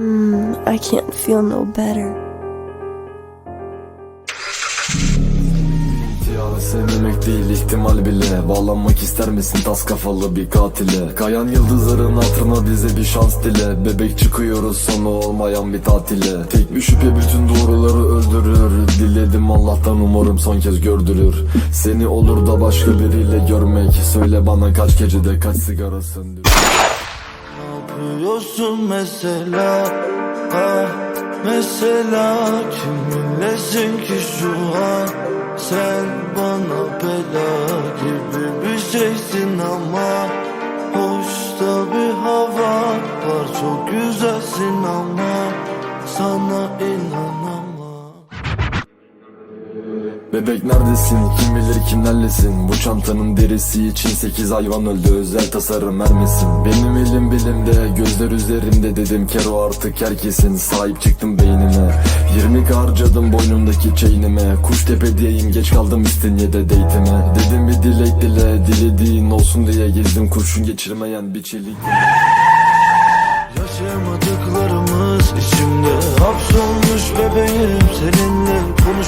Hmm, I can't feel no better. Sevmemek değil ihtimal bile. Bağlanmak ister misin tas kafalı bir katile? Kayan yıldızların hatırına bize bir şans dile. Bebek çıkıyoruz sonu olmayan bir tatile. Tek bir şüphe bütün doğruları öldürür. Diledim Allah'tan umarım son kez gördürür. Seni olur da başka biriyle görmek. Söyle bana kaç gecede kaç sigara söndür yapıyorsun mesela? Ah Mesela kiminlesin ki şu an? Sen bana bela gibi bir şeysin ama Hoş da bir hava var çok güzelsin ama Sana inanamam Bebek neredesin? Kim bilir kimlerlesin? Bu çantanın derisi için sekiz hayvan öldü. Özel tasarım mermisin Benim elim bilimde gözler üzerimde dedim. Kero artık herkesin. Sahip çıktım beynime. 20 harcadım boynumdaki chainime Kuş tepedeyim geç kaldım İstinye'de date'ime. Dedim bir dilek dile dilediğin olsun diye gezdim. Kurşun geçirmeyen bir çelik. Yaşayamadıklarımız içimde hapsolmuş bebeğim. Seninle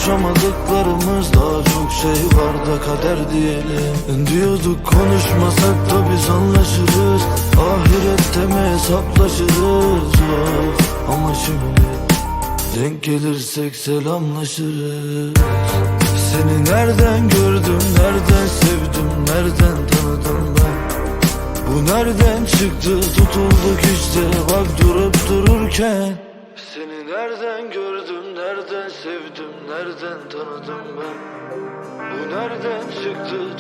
konuşamadıklarımız daha çok şey var da kader diyelim. Diyorduk konuşmasak da biz anlaşırız. Ahirette mi hesaplaşırız? Oh. Ama şimdi denk gelirsek selamlaşırız. Seni nereden gördüm, nereden sevdim, nereden tanıdım ben? Bu nereden çıktı? Tutulduk işte bak durup dururken. Seni nereden gördüm nereden sevdim nereden tanıdım ben? Bu nereden çıktı